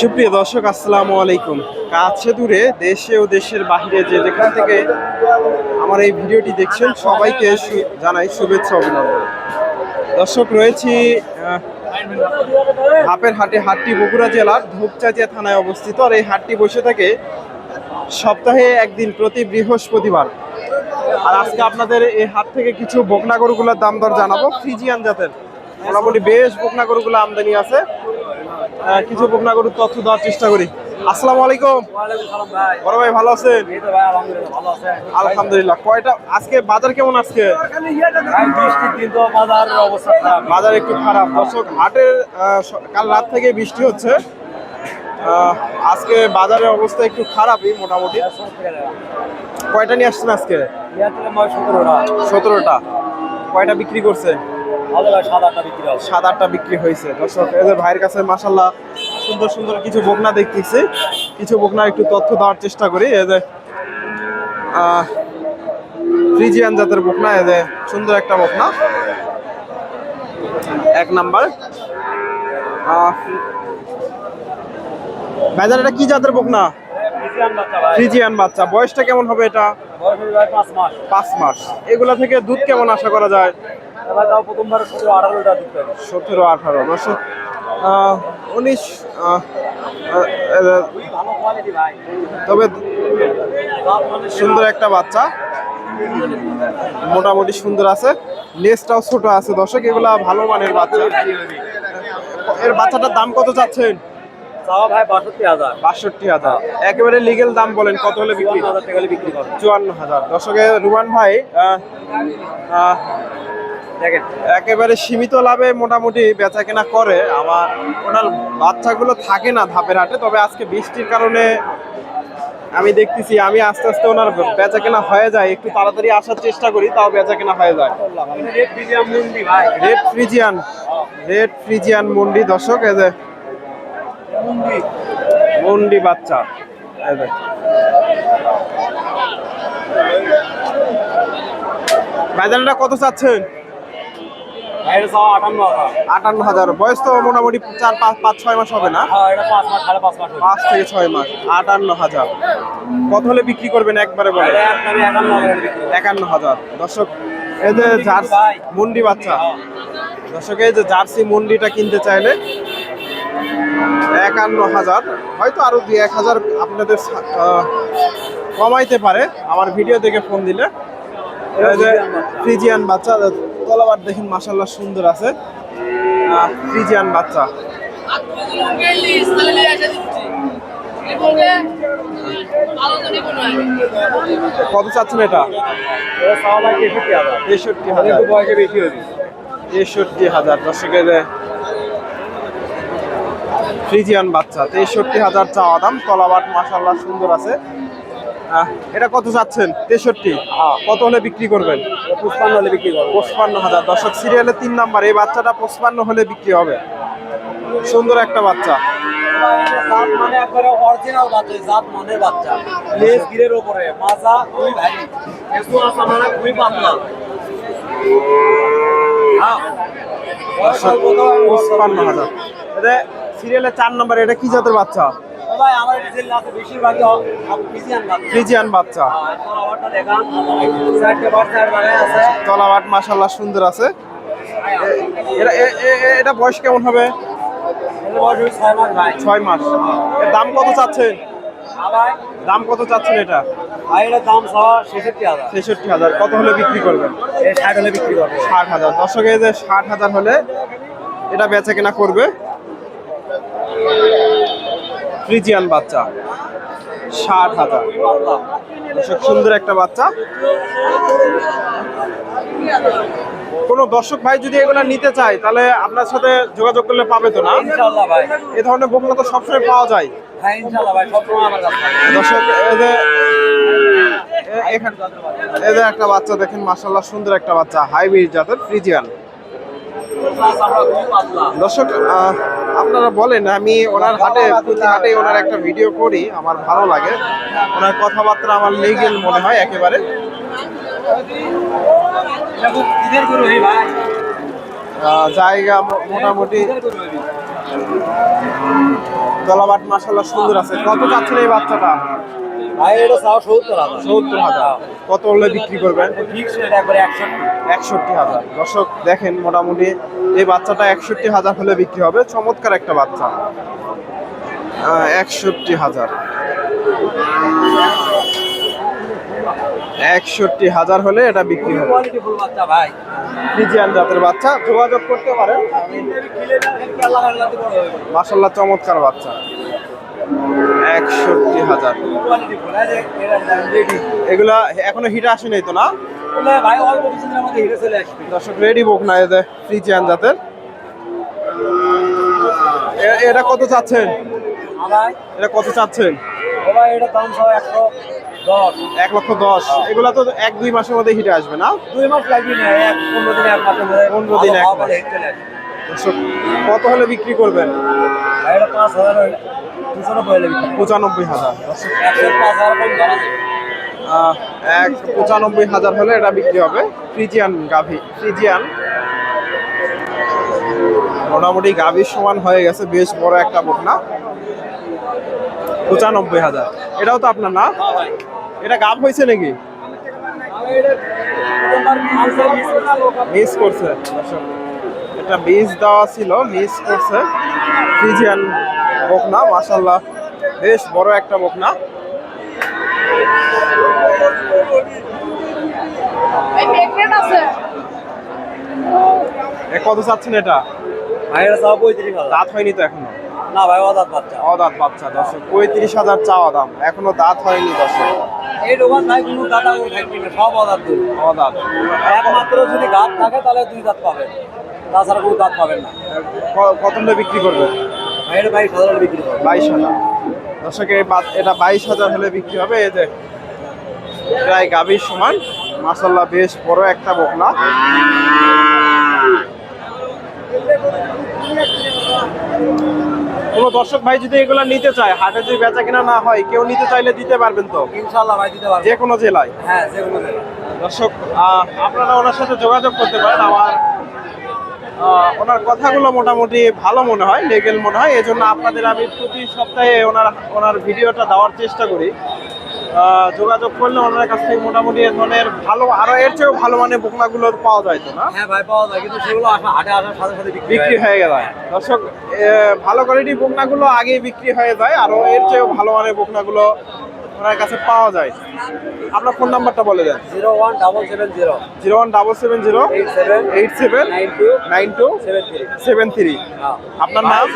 সুপ্রিয় দর্শক, আসসালামু আলাইকুম। কাছে দূরে দেশে ও দেশের বাইরে যে যেখান থেকে আমার এই ভিডিওটি দেখছেন, সবাইকে জানাই শুভেচ্ছা অভিনন্দন। দর্শক, রয়েছি হাপের হাটে হাটটি বগুড়া জেলার ধূপচাচিয়া থানায় অবস্থিত। আর এই হাটটি বসে থাকে সপ্তাহে একদিন প্রতি বৃহস্পতিবার। আর আজকে আপনাদের এই হাট থেকে কিছু বকনা গরুগুলোর দাম দর জানাব। ফ্রিজিয়ান জাতের। মোটামুটি বেশ বকনা গরুগুলো আমদানি আছে। কিছু বকনা গরুর তথ্য দেওয়ার চেষ্টা করি। আসসালামু আলাইকুম। বড় ভাই ভালো আছেন? আলহামদুলিল্লাহ কয়টা আজকে বাজার কেমন আজকে? বাজার একটু খারাপ। দর্শক হাটের কাল রাত থেকে বৃষ্টি হচ্ছে। আজকে বাজারের অবস্থা একটু খারাপই মোটামুটি। কয়টা নিয়ে আসছেন আজকে? সতেরোটা। কয়টা বিক্রি করছে? সাত আটটা বিক্রি হয়েছে। দর্শক এদের ভাইয়ের কাছে মাসাল্লাহ সুন্দর সুন্দর কিছু বকনা দেখতেছি। কিছু বকনা একটু তথ্য দেওয়ার চেষ্টা করি। এদের ফ্রিজিয়ান জাতের বকনা এদের সুন্দর একটা বকনা। এক নাম্বার। বাজার এটা কি জাতের বকনা? ফ্রিজিয়ান বাচ্চা বয়সটা কেমন হবে এটা? পাঁচ মাস। এগুলা থেকে দুধ কেমন আশা করা যায়? সতেরো আঠারো উনিশ তবে সুন্দর একটা বাচ্চা। মোটামুটি সুন্দর আছে। লেজটাও ছোট আছে। দর্শক এগুলা ভালো মানের বাচ্চা। এর বাচ্চাটার দাম কত চাচ্ছেন? চাওয়া ভাই বাষট্টি হাজার। বাষট্টি হাজার। একেবারে লিগেল দাম বলেন কত হলে বিক্রি হাজার টাকা বিক্রি করবে চুয়ান্ন হাজার। দর্শকে রুমান ভাই একেবারে সীমিত লাভে মোটামুটি বেচা কেনা করে। আমার ওনার বাচ্চাগুলো থাকে না ধাপের হাটে তবে আজকে বৃষ্টির কারণে আমি দেখতেছি আমি আস্তে আস্তে ওনার বেচা কেনা হয়ে যায়। একটু তাড়াতাড়ি আসার চেষ্টা করি তাও বেচা কেনা হয়ে যায়। রেড ফ্রিজিয়ান রেড ফ্রিজিয়ান মুন্ডি দর্শক এই যে মুন্ডি। মুন্ডি বাচ্চা। বাজারটা কত চাচ্ছেন? আটান্ন হাজার। বয়স তো মোটামুটি চার পাঁচ পাঁচ ছয় মাস হবে না? হ্যাঁ পাঁচ থেকে ছয় মাস। আটান্ন হাজার। কত হলে বিক্রি করবেন একবারে বলে একান্ন হাজার দর্শক এই যে জার্সি মুন্ডি বাচ্চা। দর্শক এই যে জার্সি মুন্ডিটা কিনতে চাইলে একান্ন হাজার। হয়তো আরও দুই এক হাজার আপনাদের কমাইতে পারে। আমার ভিডিও দেখে ফোন দিলে। ফ্রিজিয়ান বাচ্চা। তলাবার দেখেন মাসাল্লাহ সুন্দর আছে। ফ্রিজিয়ান বাচ্চা। কত চাচ্ছেন এটা? তেষট্টি হাজার। তেষট্টি হাজার। দর্শকের ফ্রিজিয়ান বাচ্চা তেষট্টি হাজার চাওয়া দাম তলাবাট মাসাল্লাহ সুন্দর আছে। এটা কত চাচ্ছেন? তেষট্টি? কত হলে বিক্রি করবেন? এটা পুষ্পান্ন হলে বিক্রি করব পঁচপান্ন হাজার। দর্শক সিরিয়ালে তিন নাম্বার এই বাচ্চাটা পঁচপান্ন হলে বিক্রি হবে। সুন্দর একটা বাচ্চা। মানে অরিজিনাল বাচ্চা জাত মানে হ্যাঁ। পঁচপান্ন। হাজার। এটা সিরিয়ালে চার নাম্বার এটা কি জাতের বাচ্চা? ও ভাই আমার ডিজেল আছে বেশিরভাগই ফিজিয়ান বাচ্চা। ফ্রিজিয়ান বাচ্চা। হ্যাঁ, দেখান। বাচ্চা আছে। তলাবাট মাসাল্লাহ সুন্দর আছে। এটা বয়স কেমন হবে? ছয় মাস দাম কত চাচ্ছেন? আবার দাম কত চাচ্ছেন এটা? দাম ছেষট্টি হাজার। কত হলে বিক্রি করবেন? এই ষাট হলে বিক্রি করবে। ষাট হাজার। দর্শকে যে ষাট হাজার হলে এটা বেচা কেনা করবে। ফ্রিজিয়ান বাচ্চা ষাট হাজার। দর্শক সুন্দর একটা বাচ্চা। কোনো দর্শক ভাই যদি এগুলা নিতে চায় তাহলে আপনার সাথে যোগাযোগ করলে পাবে তো না? এ ধরনের বকনা তো সবসময় পাওয়া যায়। হ্যাঁ। দর্শক এদের একটা বাচ্চা দেখেন মাসাল্লাহ সুন্দর একটা বাচ্চা হাইব্রিড জাতের ফ্রিজিয়ান। দর্শক আপনারা বলেন, আমি ওনার হাটে প্রতি হাটে ওনার একটা ভিডিও করি, আমার ভালো লাগে। ওনার কথাবার্তা আমার লিগেল মনে হয় একেবারে। জায়গা মোটামুটি তলাবাট মাসাল্লাহ সুন্দর আছে। কত যাচ্ছেন এই বাচ্চাটা? ভাই এটা চাও সত্তর হাজার। সত্তর হাজার। কত হলে বিক্রি করবেন? ফিক্স রেট একবারে একষট্টি। একষট্টি হাজার। দর্শক দেখেন মোটামুটি এই বাচ্চাটা একষট্টি হাজার হলে বিক্রি হবে। চমৎকার একটা বাচ্চা। একষট্টি হাজার। একষট্টি হাজার হলে এটা বিক্রি হবে। ফ্রিজিয়ান জাতের বাচ্চা। যোগাযোগ করতে পারেন। মাসাল্লাহ চমৎকার বাচ্চা। একষট্টি হাজার। এগুলা এখনও হিট আসেনি তো না? দর্শক রেডি বোক না এদের ফ্রিজিয়ান জাতের এটা কত চাচ্ছেন? এটা কত চাচ্ছেন? এক লক্ষ দশ। এগুলা তো এক দুই মাসের মধ্যে হিটে আসবে না? দুই মাস লাগবে না পনেরো দিন এক মাসের পনেরো দিন, এক মাস। কত হলে বিক্রি করবেন? পাঁচ হাজার পঁচানব্বই হাজার। এক পঁচানব্বই হাজার হলে এটা বিক্রি হবে। ফ্রিজিয়ান গাভি ফ্রিজিয়ান। মোটামুটি গাভির সমান হয়ে গেছে বেশ বড় একটা বকনা। পঁচানব্বই হাজার। এটাও তো আপনার না? হ্যাঁ এটা গাভ হয়েছে নাকি? মিস করছি। মিস এটা বীজ দেওয়া ছিল মিস করছে। ফ্রিজিয়ান বকনা মাসাল্লাহ বেশ বড় একটা বকনা। কত চাচ্ছেন এটা? ভাই এটা পঁয়ত্রিশ হাজার। দাঁত হয়নি তো এখনও? না ভাই অদাত বাচ্চা। অদাঁত বাচ্চা দর্শক পঁয়ত্রিশ হাজার চাওয়া দাম এখনও দাঁত হয়নি দর্শক। এই দোকান ভাই কোনো দাদা থাকবে না সব অদাত। অদাঁত। একমাত্র যদি গাছ থাকে তাহলে দুই দাঁত পাবেন। তাছাড়া কোনো দাঁত পাবেন না। ক- কত হলে বিক্রি করবে? এটা ভাই সাধারণ বিক্রি করবে। বাইশ হাজার। দর্শক এই এটা বাইশ হাজার হলে বিক্রি হবে। এই যে প্রায় গাভীর সমান। মাসাল্লাহ বেশ বড় একটা বকনা। কোনো দর্শক ভাই যদি এগুলা নিতে চায় হাটে যদি বেচা কিনা না হয় কেউ নিতে চাইলে দিতে পারবেন তো? ইনশাল্লাহ ভাই দিতে পারবে। যে কোনো জেলায়। হ্যাঁ যে কোনো জায়গায়। দর্শক আপনারা ওনার সাথে যোগাযোগ করতে পারেন। আমার ওনার কথাগুলো মোটামুটি ভালো মনে হয় লেগেল মনে হয়। এই জন্য আপনাদের আমি প্রতি সপ্তাহে ওনার ওনার ভিডিওটা দেওয়ার চেষ্টা করি। যোগাযোগ করলে ওনার কাছ থেকে মোটামুটি এ ধরনের ভালো আরও এর চেয়েও ভালো মানের বোকনাগুলো পাওয়া যায় তো না? হ্যাঁ ভাই পাওয়া যায় কিন্তু সেগুলো হাটে আসার সাথে সাথে বিক্রি হয়ে। গেল। দর্শক ভালো কোয়ালিটি বোকনাগুলো আগেই বিক্রি হয়ে যায় আর এর চেয়েও ভালো মানের বোকনাগুলো ওনার কাছে পাওয়া যায়। আপনার ফোন নাম্বারটা বলে দেন। Zero one double seven zero. Zero one double seven zero. Eight seven nine two nine two seven three. Seven three আপনার নাম?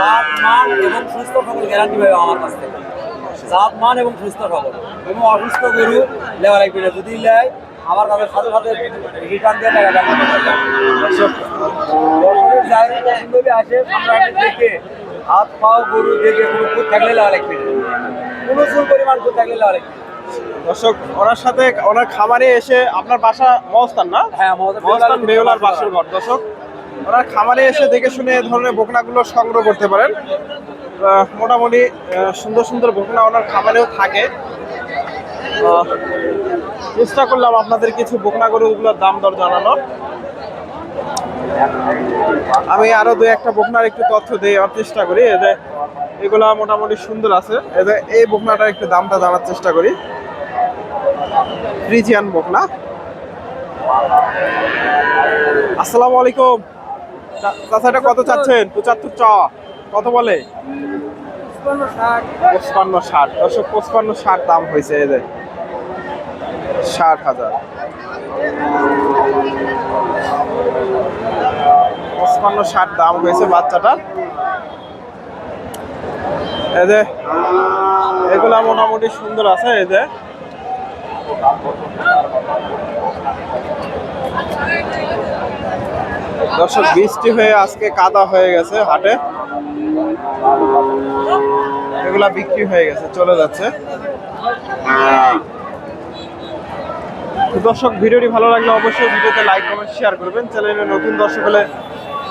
জাত মান এবং সুস্থ গ্যারান্টি পাবে আমার কাছ থেকে। জাত মান এবং সুস্থ কোনো অসুস্থ গরু লেওয়া লাগবে না যদি নেয় আমার কাছে সাথে সাথে রিটার্ন দিয়ে টাকা দর্শকের আসে দেখে হাত পাও গরু দেখে কোনো থাকলে লাগবে না কোনো চুল পরিমাণ থাকলে লেওয়া দর্শক ওনার সাথে ওনার খামারে এসে আপনার বাসা মহস্তান না? হ্যাঁ মহস্তান বেউলার বাসের ঘর। দর্শক ওনার খামারে এসে দেখে শুনে এ ধরনের বকনাগুলো সংগ্রহ করতে পারেন। মোটামুটি সুন্দর সুন্দর বকনা ওনার খামারেও থাকে। চেষ্টা করলাম আপনাদের কিছু বকনা গরুগুলোর দাম দর জানানোর। আমি আরও দুই একটা বকনার একটু তথ্য দেওয়ার চেষ্টা করি। এদের এগুলা মোটামুটি সুন্দর আছে। এই বকনাটার একটু দামটা জানার চেষ্টা করি। ফ্রিজিয়ান বকনা। আসসালামু আলাইকুম। চা- চাচা এটা কত চাচ্ছেন? পঁচাত্তর চা। কত বলে? পঁচপান্ন ষাট। দর্শক, পঁচপান্ন ষাট দাম হয়েছে এদের ষাট হাজার। পঁচপান্ন ষাট দাম হয়েছে বাচ্চাটার। এদের এগুলা মোটামুটি সুন্দর আছে এদের দর্শক, বৃষ্টি হয়ে আজকে কাদা হয়ে গেছে হাটে। এগুলা বিক্রি হয়ে গেছে, চলে যাচ্ছে। দর্শক, ভিডিওটি ভালো লাগলে অবশ্যই ভিডিওতে লাইক কমেন্ট শেয়ার করবেন। চ্যানেলে নতুন দর্শক হলে